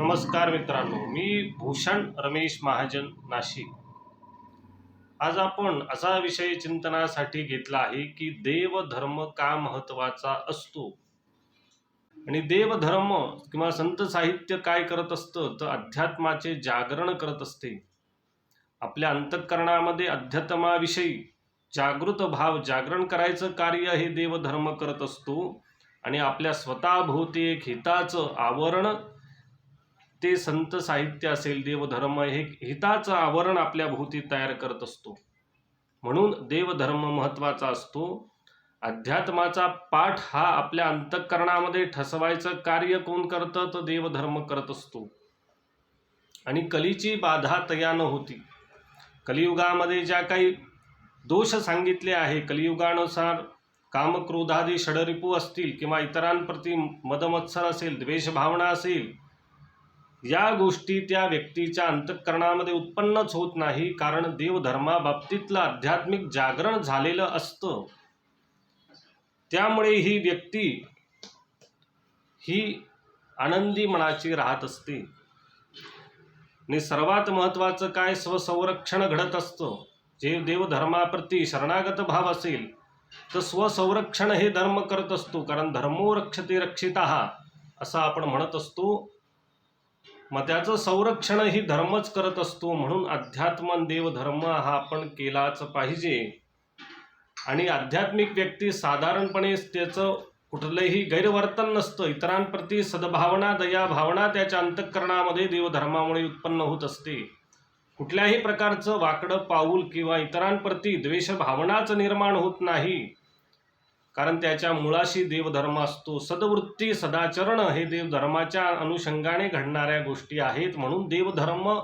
नमस्कार मित्रांनो मी भूषण रमेश महाजन नाशिक. आज आपण असा विषय चिंतनासाठी घेतला आहे की देवधर्म का महत्त्वाचा असतो? आणि देवधर्म किंवा संत साहित्य काय करत असतं तर अध्यात्माचे जागरण करत असते. आपल्या अंतःकरणामध्ये अध्यात्माविषयी जागृत भाव जागरण करायचं कार्य हे देवधर्म करत असतो. आणि आपल्या स्वतःभोवती एक हिताचं आवरण ते संत साहित्य असेल देवधर्म हे हिताचं आवरण आपल्या भोवती तयार करत असतो. म्हणून देवधर्म महत्त्वाचा असतो. अध्यात्माचा पाठ हा आपल्या अंतःकरणामध्ये ठसवायचं कार्य कोण करतं तर देवधर्म करत असतो. आणि कलीची बाधा तया न होती. कलियुगामध्ये ज्या काही दोष सांगितले आहे कलियुगानुसार कामक्रोधादी षडरिपू असतील किंवा इतरांप्रती मदमत्सर असेल द्वेषभावना असेल या गोष्टी त्या व्यक्तीच्या अंतःकरणामध्ये उत्पन्नच होत नाही कारण देवधर्माबाबतीतलं आध्यात्मिक जागरण झालेलं असतं. त्यामुळे ही व्यक्ती ही आनंदी मनाची राहत असते. आणि सर्वात महत्त्वाचं काय स्वसंरक्षण घडत असतं. जे देवधर्माप्रती शरणागत भाव असेल तर स्वसंरक्षण हे धर्म करत असतो कारण धर्मो रक्षते रक्षिता असं आपण म्हणत असतो. मग त्याचं संरक्षणही धर्मच करत असतो म्हणून अध्यात्म देवधर्म हा आपण केलाच पाहिजे. आणि आध्यात्मिक व्यक्ती साधारणपणे त्याचं कुठलंही गैरवर्तन नसतं. इतरांप्रती सद्भावना दया भावना त्याच्या अंतःकरणामध्ये देवधर्मामुळे उत्पन्न होत असते. कुठल्याही प्रकारचं वाकडं पाऊल किंवा इतरांप्रती द्वेषभावनाच निर्माण होत नाही. कारण त्याच्या मुळाशी देवधर्म असतो. सदवृत्ती सदाचरण हे देवधर्माच्या अनुषंगाने घडणाऱ्या गोष्टी आहेत म्हणून देवधर्म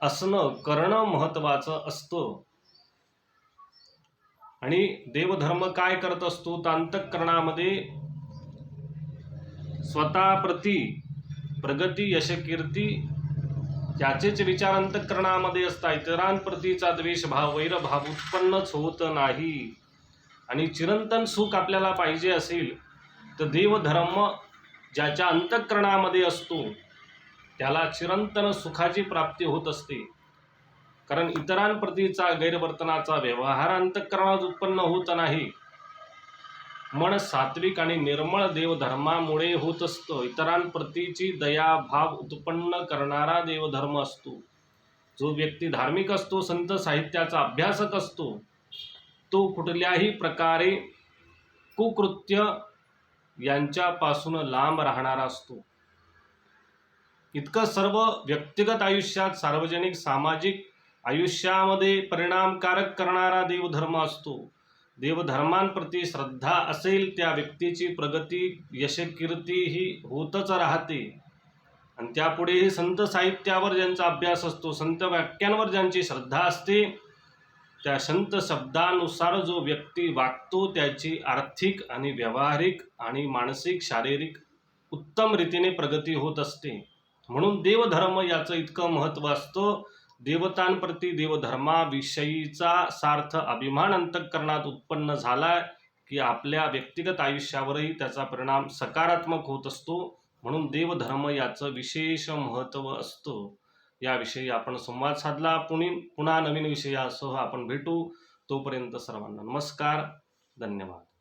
असणं करणं महत्त्वाचं असतं. आणि देवधर्म काय करत असतो? तांतकरणामध्ये स्वतःप्रती प्रगती यशकीर्ती याचेच विचार अंतकरणामध्ये असता इतरांप्रतीचा द्वेषभाव वैरभाव उत्पन्नच होत नाही. आणि चिरंतन सुख आपल्याला पाहिजे असेल तर देवधर्म ज्याच्या अंतःकरणामध्ये असतो त्याला चिरंतन सुखाची प्राप्ती होत असते. कारण इतरांप्रतीचा गैरवर्तनाचा व्यवहार अंतःकरणात उत्पन्न होत नाही. मन सात्विक आणि निर्मळ देवधर्मामुळे होत असतं. इतरांप्रतीची दयाभाव उत्पन्न करणारा देवधर्म असतो. जो व्यक्ती धार्मिक असतो संत साहित्याचा अभ्यासक असतो. तो कुठल्याही प्रकारे कुकृत्य यांच्यापासून लांब राहणारा असतो. इतकं सर्व व्यक्तिगत आयुष्यात सार्वजनिक सामाजिक आयुष्यामध्ये परिणामकारक करणारा देवधर्म असतो. देवधर्मांप्रती श्रद्धा असेल त्या व्यक्तीची प्रगती यशकीर्ती ही होतच राहते. आणि त्यापुढेही संत साहित्यावर ज्यांचा अभ्यास असतो संत वाक्यांवर ज्यांची श्रद्धा असते त्या संत शब्दानुसार जो व्यक्ती वागतो त्याची आर्थिक आणि व्यावहारिक आणि मानसिक शारीरिक उत्तम रीतीने प्रगती होत असते. म्हणून देवधर्म याचं इतकं महत्त्व असतं. देवतांप्रती देवधर्माविषयीचा सार्थ अभिमान अंतकरणात उत्पन्न झाला की आपल्या व्यक्तिगत आयुष्यावरही त्याचा परिणाम सकारात्मक होत असतो. म्हणून देवधर्म याचं विशेष महत्त्व असतं. याविषयी आपण संवाद साधला. पुणे पुन्हा नवीन विषयासह आपण भेटू. तोपर्यंत सर्वांना नमस्कार. धन्यवाद.